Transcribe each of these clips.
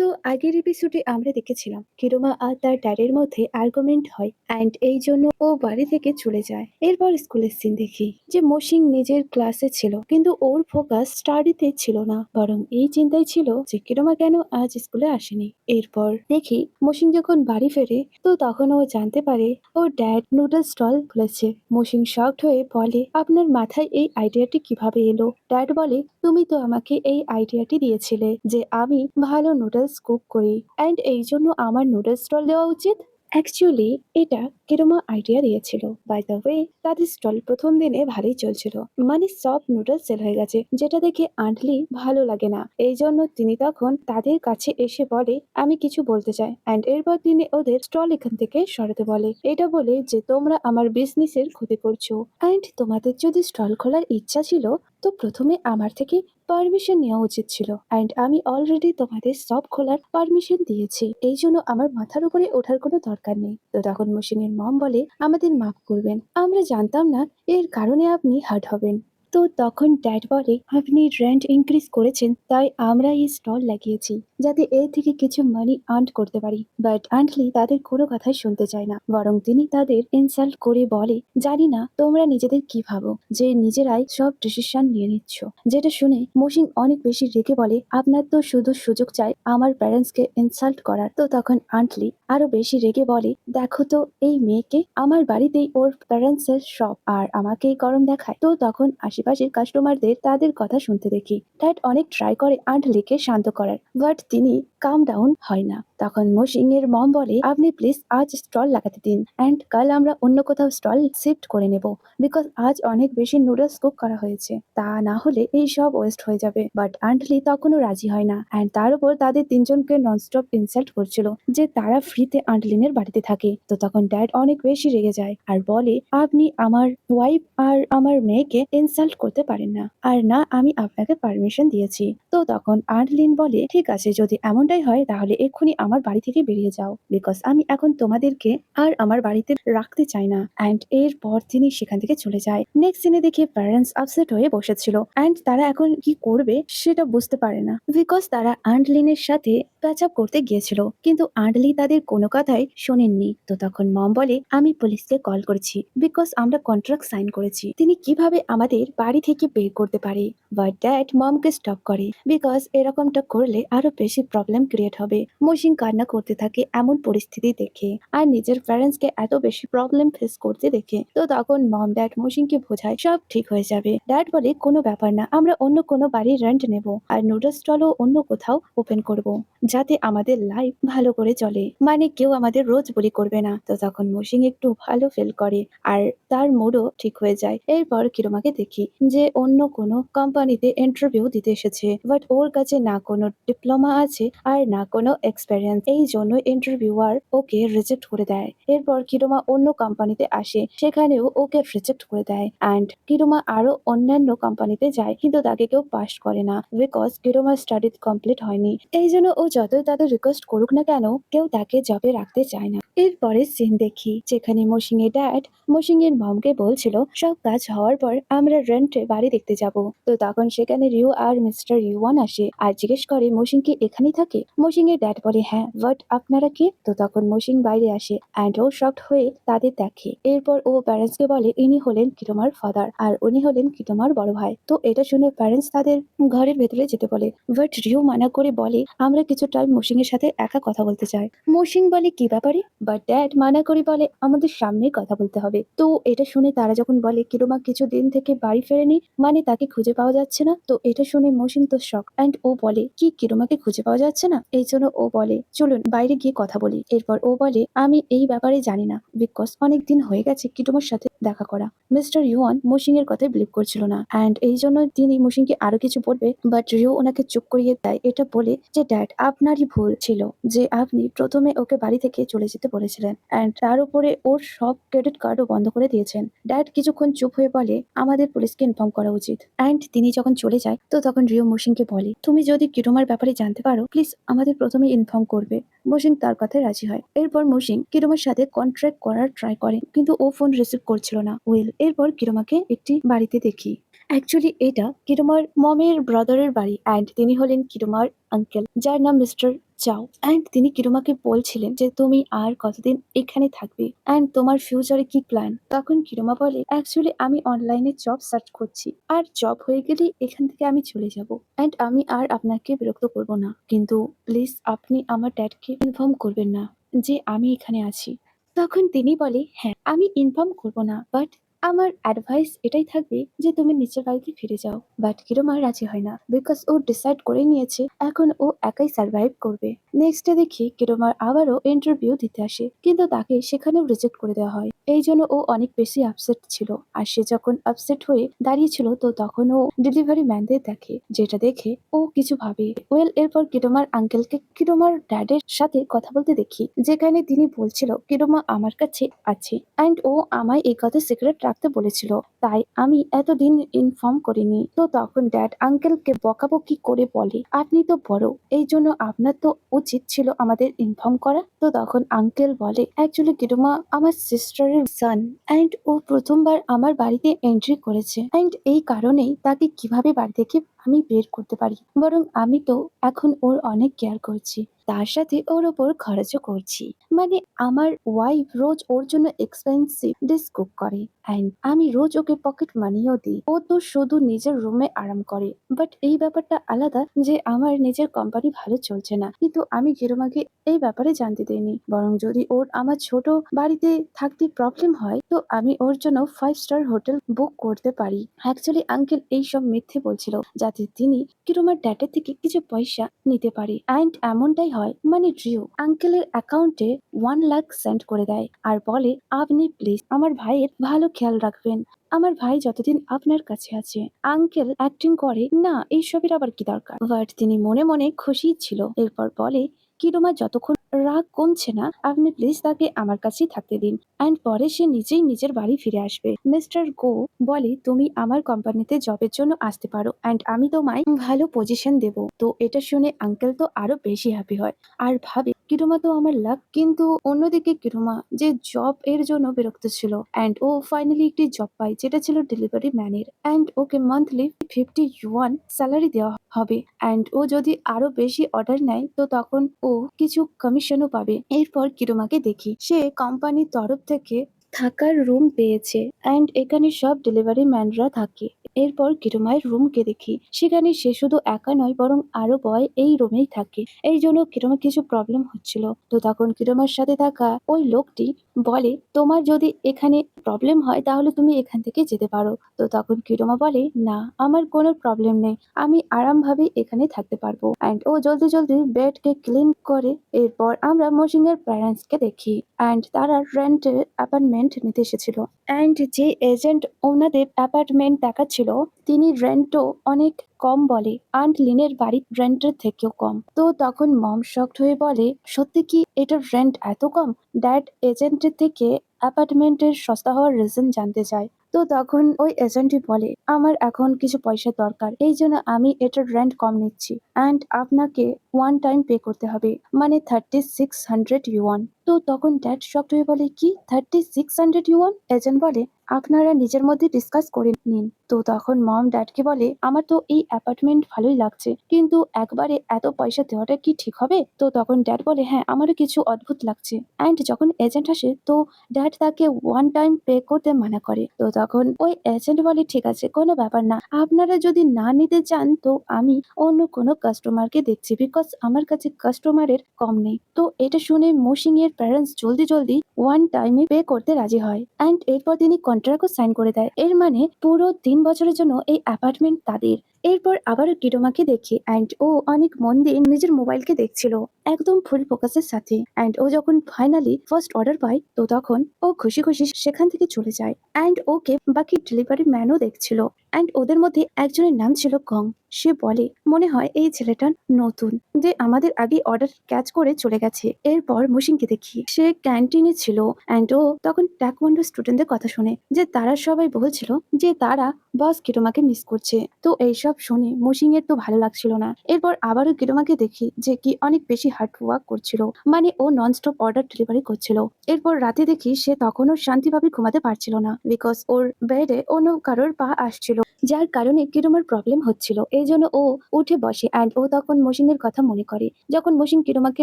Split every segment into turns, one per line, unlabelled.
So আগের এপিসোডে আমরা দেখেছিলাম, কিরমা আর তার ড্যাডের মধ্যে আর্গুমেন্ট হয় অ্যান্ড এই জন্য ও বাড়ি থেকে চলে যায়। এরপর স্কুলের সিন দেখি যে মসিং নিজের ক্লাসে ছিল, কিন্তু ওর ফোকাস স্টাডিতে ছিল না। বরং এই চিন্তায় ছিল যে কিরমা কেন আজ স্কুলে আসেনি। এরপর দেখি মসিং যখন বাড়ি ফেরে, তো তখন ও জানতে পারে ও ড্যাড নুডল স্টল খুলেছে। মসিং শকড হয়ে বলে, আপনার মাথায় এই আইডিয়াটি কীভাবে এলো? ড্যাড বলে, তুমি তো আমাকে এই আইডিয়াটি দিয়েছিলে যে আমি ভালো নুডলস কুক করি। অ্যান্ড এই জন্য আমার নুডলস স্টল দেওয়া উচিত। অ্যাকচুয়ালি এটা কিরমা আইডিয়া দিয়েছিল? বাই দ্য ওয়ে তাদের স্টল প্রথম দিনে ভালোই চলছিল। মানে সব নুডলস সেল হয়ে গেছে, যেটা দেখে আন্টলি ভালো লাগে না। এই জন্য তিনি তখন তাদের কাছে এসে বলে, আমি কিছু বলতে চাই। অ্যান্ড এরপর তিনি ওদের স্টল এখান থেকে সরাতে বলে। এটা বলে যে, তোমরা আমার বিজনেসের ক্ষতি করছ। অ্যান্ড তোমাদের যদি স্টল খোলার ইচ্ছা ছিল, তো প্রথমে আমার থেকে পারমিশন নেওয়া উচিত ছিল। অ্যান্ড আমি অলরেডি তোমাদের সব খোলার পারমিশন দিয়েছি। এই জন্য আমার মাথার উপরে ওঠার কোনো দরকার নেই। তো তখন মসিনের মম বলে আমাদের মাফ করবেন। আমরা জানতাম না এর কারণে আপনি হার্ট হবেন। তো তখন ড্যাড বলে, আপনি রেন্ট ইনক্রিজ করেছেন, তাই আমরা এই স্টল লাগিয়েছি, যাতে এর থেকে কিছু মানি আর্ন করতে পারি। বাট আন্টলি তাদের কোনো কথাই শুনতে চায় না, বরং তিনি তাদের ইনসাল্ট করে বলে, জানি না, তোমরা নিজেদের কি ভাবো? যে নিজেরাই সব ডিসিশন নিয়ে নিচ্ছ। যেটা শুনে মসিং অনেক বেশি রেগে বলে, আপনার তো শুধু সুযোগ চাই আমার প্যারেন্টসকে ইনসাল্ট করার। তো তখন আন্টলি আরও বেশি রেগে বলে, দেখো তো, এই মেয়েকে আমার বাড়িতেই ওর প্যারেন্টস এর সব আর আমাকেই গরম দেখায়। তো তখন আশেপাশের কাস্টমারদের তাদের কথা শুনতে দেখি। ড্যাড অনেক ট্রাই করে আন্টলিকে শান্ত করার। বাট তিনি কাম ডাউন হয় না। তখন মসিং এর মম বলে, আপনি প্লিজ আজ স্টল লাগাতে দিন অ্যান্ড কাল আমরা অন্য কোথাও স্টল শিফট করে নেব। বিকজ আজ অনেক বেশি নুডলস কুক করা হয়েছে। তা না হলে এই সব ওয়েস্ট হয়ে যাবে। বাট আন্টলি তখনও রাজি হয় না। অ্যান্ড তার উপর তাদের তিনজনকে ননস্টপ ইনসাল্ট করছিল যে তারা ফ্রিতে আন্টলিনের বাড়িতে থাকে। তো তখন ড্যাড অনেক বেশি রেগে যায় আর বলে, আপনি আমার ওয়াইফ আর আমার মেয়েকে ইনসাল্ট করতে পারেন না। আর না, আমি আপনাকে পারমিশন দিয়েছি। তো তখন আর্লিন বলে, ঠিক আছে, যদি এমনটাই হয়, তাহলে এক্ষুনি আমার বাড়ি থেকে বেরিয়ে যাও। বিকজ আমি এখন তোমাদেরকে আর আমার বাড়িতে রাখতে চাই না। অ্যান্ড এরপর তিনি সেখান থেকে চলে যায়। নেক্সট দিনে দেখে প্যারেন্টস আপসেট হয়ে বসেছিল। অ্যান্ড তারা এখন কি করবে, সেটা বুঝতে পারে না। বিকজ তারা আন্টলিনের সাথে প্যাচ আপ করতে গিয়েছিল। কিন্তু আন্টলি তাদের কোনো কথাই শোনেননি। তো তখন মম বলে, আমি পুলিশকে কল করেছি। বিকজ আমরা কন্ট্রাক্ট সাইন করেছি। তিনি কীভাবে আমাদের বাড়ি থেকে বের করতে পারে বাট ড্যাড মমকে স্টপ করে বিকজ এরকমটা করলে আরও বেশি প্রবলেম ক্রিয়েট হবে। মসিন কান্না করতে থাকে এমন পরিস্থিতি দেখে, আর নিজের প্যারেন্টসকে এত বেশি প্রবলেম ফেস করতে দেখে, তো তখন মম ড্যাড মসিনকে বোঝায় সব ঠিক হয়ে যাবে। ড্যাড বলে, কোনো ব্যাপার না, আমরা অন্য কোনো বাড়ির রেন্ট নেব, আর নুডলস স্টলও অন্য কোথাও ওপেন করব, যাতে আমাদের লাইফ ভালো করে চলে। মানে কেউ আমাদের রোজ বলি করবে না। তো তখন মসিং একটু ভালো ফিল করে, আর তার মুডও ঠিক হয়ে যায়। এরপর কিরমাকে দেখি যে অন্য কোনো কোম্পানিতে ইন্টারভিউ দিতে এসেছে। বাট ওর কাছে না কোনো ডিপ্লোমা আছে আর না কোনো এক্সপেরিয়েন্স এই জন্য ইন্টারভিউয়ার ওকে রিজেক্ট করে দেয়। এরপর কিরমা অন্য কোম্পানিতে আসে, সেখানেও ওকে রিজেক্ট করে দেয়। অ্যান্ড কিরমা আরও অন্যান্য কোম্পানিতে যায়, কিন্তু তাকে কেউ পাস করে না বিকজ কিরমা স্টাডি কমপ্লিট হয়নি। এই জন্য ও যতই তাদের রিকোয়েস্ট করুক না কেন, কেউ তাকে জবে রাখতে চায় না। এরপরে সিন দেখি, যেখানে মসিং এর ড্যাড মসিং এর মমকে বলছিল, সব কাজ হওয়ার পর আমরা রেন্টে বাড়ি দেখতে যাব। তো তখন সেখানে রিউ আর মিস্টার ইউয়ান আসে আর জিজ্ঞেস করে মসিং কি এখানেই থাকে? মসিং এর ড্যাড বলে হ্যাঁ বাট আপনারা কে? তো তখন মসিং বাইরে আসে অ্যান্ড ও শকড হয়ে তাদের দেখে। এরপর ও প্যারেন্টস কে বলে, ইনি হলেন কিটোমার ফাদার আর উনি হলেন কিটোমার বড় ভাই। তো এটা শুনে প্যারেন্টস তাদের ঘরের ভেতরে যেতে বলে বাট রিউ মানা করে বলে, আমরা কিছু টাইম মসিং এর সাথে একা কথা বলতে চাই। মসিং বলে, কি ব্যাপারে? বাট ড্যাড মানা করে বলে, আমাদের সামনে কথা বলতে হবে। তো এটা শুনে তারা যখন বলে কিরোমা কিছু দিন থেকে বাড়ি ফেরেনি মানে তাকে খুঁজে পাওয়া যাচ্ছে না? তো এটা শুনে মসিন তো শক অ্যান্ড ও বলে, কি কিরোমাকে খুঁজে পাওয়া যাচ্ছে না? এই জন্য ও বলে, চলুন, বাইরে গিয়ে কথা বলি। এরপর ও বলে, আমি এই ব্যাপারে জানি না বিকজ অনেক দিন হয়ে গেছে কিটোমার সাথে দেখা করা। মিস্টার ইউয়ান মসিং এর কথায় বিলিভ করছিল না অ্যান্ড এই জন্য তিনি মসিংকে আরও কিছু বলবে বাট রিও ওনাকে চুপ করিয়ে দেয়। এটা বলে যে ড্যাড আপনারই ভুল ছিল যে আপনি প্রথমে ওকে বাড়ি থেকে চলে যেতে বলেছিলেন অ্যান্ড তার উপরে ওর সব ক্রেডিট কার্ডও বন্ধ করে দিয়েছেন। ড্যাড কিছুক্ষণ চুপ হয়ে বলে, আমাদের পুলিশকে ইনফর্ম করা উচিত। অ্যান্ড তিনি যখন চলে যায়, তো তখন রিও মোশিংকে বলে, তুমি যদি কিরোমার ব্যাপারে জানতে পারো প্লিজ আমাদের প্রথমে ইনফর্ম করবে। মোশিং তার কথায় রাজি হয়। এরপর মোশিং কিরোমার সাথে কন্ট্রাক্ট করার ট্রাই করে, কিন্তু ও ফোন রিসিভ করছিল না উইল এরপর কিরোমাকে একটি বাড়িতে দেখি। অ্যাকচুয়ালি এটা কিরুমার মমের ব্রাদারের বাড়ি অ্যান্ড তিনি হলেন কিরুমার আঙ্কেল যার নাম মিস্টার চাও অ্যান্ড তিনি কিরুমাকে বলছিলেন যে, তুমি আর কতদিন এখানে থাকবে? অ্যান্ড তোমার ফিউচারে কি প্ল্যান তখন কিরুমা বলে অ্যাকচুয়ালি আমি অনলাইনে জব সার্চ করছি। আর জব হয়ে গেলে এখান থেকে আমি চলে যাব। অ্যান্ড আমি আর আপনাকে বিরক্ত করব না। কিন্তু প্লিজ আপনি আমার ড্যাডকে ইনফর্ম করবেন না যে, আমি এখানে আছি। তখন তিনি বলে হ্যাঁ আমি ইনফর্ম করব না। বাট আমার অ্যাডভাইস এটাই থাকবে যে তুমি নিচের বাড়িতে ফিরে যাও বাট কিরমা রাজি হয় না বিকজ ও ডিসাইড করে নিয়েছে, এখন ও একাই সার্ভাইভ করবে। নেক্সট ডে দেখি কিরমার আবারও ইন্টারভিউ দিতে আসে, কিন্তু তাকে সেখানেও রিজেক্ট করে দেওয়া হয়। এই জন্য ও অনেক বেশি আপসেট ছিল, আর সে যখন আপসেট হয়ে দাঁড়িয়েছিল তো তখন ও ডেলিভারি ম্যানদের দেখে, যেটা দেখে ও কিছু ভাবে। ওয়েল এরপর কিরমার আঙ্কেলকে কিরমার ড্যাডের সাথে কথা বলতে দেখি, যেখানে তিনি বলছিল কিরমা আমার কাছে আছে অ্যান্ড ও আমায় এই কথা সিক্রেট রাখতে বলেছিল। তাই আমি এতদিন ইনফর্ম করিনি। তো তখন ড্যাড আঙ্কেলকে বকাবকি করে বলে, আপনি তো বড়, এই জন্য আপনার তো উচিত ছিল আমাদের ইনফর্ম করা? তো তখন আঙ্কেল বলে অ্যাকচুয়ালি কিরমা আমার সিস্টারের সান অ্যান্ড ও প্রথমবার আমার বাড়িতে এন্ট্রি করেছে অ্যান্ড এই কারণেই তাকে কীভাবে বাড়ি থেকে আমি বের করতে পারি? বরং আমি তো এখন ওর অনেক কেয়ার করছি। তার সাথে ওর ওপর খরচও করছি। মানে আমার ওয়াইফ রোজ ওর জন্য এক্সপেন্সিভ ডিশ কুক করে অ্যান্ড আমি রোজ ওকে পকেট মানিও দিই। ও তো শুধু নিজের রুমে আরাম করে। বাট এই ব্যাপারটা আলাদা যে আমার নিজের কোম্পানি ভালো চলছে না। কিন্তু আমি গিরোমাকে এই ব্যাপারে জানতে দেইনি। বরং যদি ওর আমার ছোট বাড়িতে থাকতে প্রবলেম হয়, তো আমি ওর জন্য ফাইভ স্টার হোটেল বুক করতে পারি। অ্যাকচুয়ালি আঙ্কেল এইসব মিথ্যে বলছিল, যাতে তিনি কিরোমার ড্যাডের থেকে কিছু পয়সা নিতে পারে। অ্যান্ড এমনটাই হয় মানে ড্রিও আঙ্কেলের অ্যাকাউন্টে ওয়ান লাখ সেন্ড করে দেয় আর বলে, আপনি প্লিজ আমার ভাইয়ের ভালো খেয়াল রাখবেন। আমার ভাই যতদিন আপনার কাছে আছে। আঙ্কেল অ্যাক্টিং করে, না, এইসবের আবার কি দরকার? বাট তিনি মনে মনে খুশি ছিল। এরপর বলে কিরোমা যতক্ষণ রাগ কমছে না। আপনি প্লিজ তাকে আমার কাছেই থাকতে দিন। অ্যান্ড পরে সে নিজেই নিজের বাড়ি ফিরে আসবে। মিস্টার গো বলে, তুমি আমার কোম্পানিতে জবের জন্য আসতে পারো। অ্যান্ড আমি তোমায় ভালো পজিশন দেব। তো এটা শুনে আঙ্কেল তো আরও বেশি হ্যাপি হয়। আর ভাবে, কিরুমা তো আমার লাক কিন্তু অন্যদিকে কিরুমা, যে জব এর জন্য বিরক্ত ছিল। অ্যান্ড ও ফাইনালি একটি জব পায়, যেটা ছিল ডেলিভারি ম্যানের অ্যান্ড ওকে মান্থলি ফিফটি ইউয়ান স্যালারি দেওয়া হবে। অ্যান্ড ও যদি আরও বেশি অর্ডার নেয়, তো তখন ও কিছু কমিশনও পাবে। এরপর কিরুমাকে দেখি। সে কোম্পানির তরফ থেকে থাকার রুম পেয়েছে। অ্যান্ড এখানে সব ডেলিভারি ম্যানরা থাকে। এরপর কিরমায়ের রুমকে দেখি। সেখানে সে শুধু একা নয়, বরং আরও বয় এই রুমেই থাকে। এই জন্য কিরমা কিছু প্রবলেম হচ্ছিল। তো তখন কিরমার সাথে থাকা ওই লোকটি বলে, তোমার যদি এখানে প্রবলেম হয়, তাহলে তুমি এখান থেকে যেতে পারো। তো তখন কিরমা বলে, না, আমার কোনো প্রবলেম নেই। আমি আরামভাবে এখানে থাকতে পারব। অ্যান্ড ও জলদি জলদি বেডকে ক্লিন করে এরপর আমরা মসিং এর প্যারেন্টসকে দেখি। অ্যান্ড তারা রেন্টের অ্যাপার্টমেন্ট নিতে এসেছিল। অ্যান্ড যে এজেন্ট ওনাদের অ্যাপার্টমেন্ট দেখাচ্ছিল তিনি রেন্টও অনেক কম বলে, আন্ট লিনের বাড়ির রেন্টের থেকেও কম। তো তখন মম শকড হয়ে বলে, সত্যি কি এটার রেন্ট এত কম? ড্যাড এজেন্টের থেকে অ্যাপার্টমেন্টের সস্তা হওয়ার রিজন জানতে চায়। তো তখন ওই এজেন্টই বলে, আমার এখন কিছু পয়সা দরকার, এই জন্য আমি এটার রেন্ট কম নিচ্ছি। অ্যান্ড আপনাকে ওয়ান টাইম পে করতে হবে মানে থার্টি সিক্স হান্ড্রেড ইউয়ান তো তখন ড্যাড শক্ট হয়ে বলে, কি? Thirty six hundred yuan agent বলে, আপনারা নিজের মধ্যে ডিসকাস করে নিন। তো তখন মম ড্যাডকে বলে, আমার তো এই অ্যাপার্টমেন্ট ভালোই লাগছে, কিন্তু একবারে এত পয়সা দেওয়াটা কি ঠিক হবে? তো তখন ড্যাড বলে হ্যাঁ আমারও কিছু অদ্ভুত লাগছে। অ্যান্ড যখন এজেন্ট আসে, তো ড্যাড তাকে ওয়ান টাইম পে করতে মানা করে। তো তখন ওই এজেন্ট বলে, ঠিক আছে, কোনো ব্যাপার না। আপনারা যদি না নিতে চান, তো আমি অন্য কোনো কাস্টমারকে দেখছি বিকজ আমার কাছে কাস্টমারের কম নেই। তো এটা শুনে মৌসিং এর প্যারেন্টস জলদি জলদি ওয়ান টাইমে পে করতে রাজি হয়। অ্যান্ড এরপর তিনি কন্ট্রাক্টও সাইন করে দেয়। এর মানে পুরো তিন বছরের জন্য এই অ্যাপার্টমেন্ট তাদের। এরপর আবারও কিরোমাকে দেখি অ্যান্ড ও অনেক মন দিয়ে নিজের মোবাইলকে দেখছিল। একদম ফুল ফোকাসের সাথে। অ্যান্ড ও যখন ফাইনালি ফার্স্ট অর্ডার পায়, তো তখন ও খুশি খুশি সেখান থেকে চলে যায়। অ্যান্ড ওকে বাকি ডেলিভারি ম্যানও দেখছিল। অ্যান্ড ওদের মধ্যে একজনের নাম ছিল গং। সে বলে, মনে হয় এই ছেলেটা নতুন। যে আমাদের আগে অর্ডার ক্যাচ করে চলে গেছে। এরপর মুসিংকে দেখি। সে ক্যান্টিনে ছিল। অ্যান্ড ও তখন ট্যাকওয়ান্ডো স্টুডেন্টদের কথা শুনে যে তারা সবাই বলছিল যে তারা বস কিটোমাকে মিস করছে। তো এইসব শুনে মুসিং এর তো ভালো লাগছিল না। এরপর আবারও কিটোমাকে দেখি যে কি অনেক বেশি হার্ড ওয়ার্ক করছিল। মানে ও নন ননস্টপ অর্ডার ডেলিভারি করছিল। এরপর রাতে দেখি সে তখনও শান্তিভাবে ঘুমাতে পারছিল না। বিকজ ওর বেডে অন্য কারোর পা আসছিল যার কারণে কিরুমার প্রবলেম হচ্ছিল। এই জন্য ও উঠে বসে অ্যান্ড ও তখন মসিনের কথা মনে করে, যখন মসিন কিরুমাকে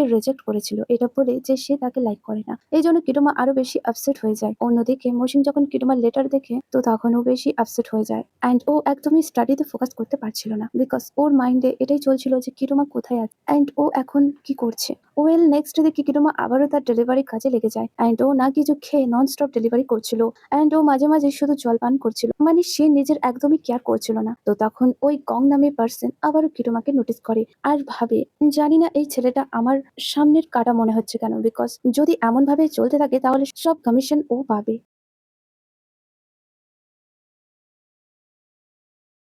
রিজেক্ট করেছিল। এটা বলে যে সে তাকে লাইক করে না। এই জন্য কিরুমা আরও বেশি আপসেট হয়ে যায়। অন্যদিকে মসিন যখন কিরুমার লেটার দেখে, তো তখন ও বেশি আপসেট হয়ে যায়। অ্যান্ড ও একদমই স্টাডিতে ফোকাস করতে পারছিল না। বিকজ ওর মাইন্ডে এটাই চলছিল যে কিরুমা কোথায় আছে। অ্যান্ড ও এখন কি করছে? ওয়েল নেক্সট দেখি কিরুমা আবারও তার ডেলিভারি কাজে লেগে যায়। অ্যান্ড ও না কিছু খেয়ে নন স্টপ ডেলিভারি করছিল। অ্যান্ড ও মাঝে মাঝে শুধু জল পান করছিল। মানে সে নিজের একদমই কেয়ার করছিল না। তো তখন ওই গং নামে পার্সন আবারও কিরুমাকে নোটিস করে আর ভাবে, জানি না এই ছেলেটা আমার সামনের কাটা মনে হচ্ছে কেন? বিকজ যদি এমন ভাবে চলতে থাকে তাহলে সব কমিশন ও পাবে।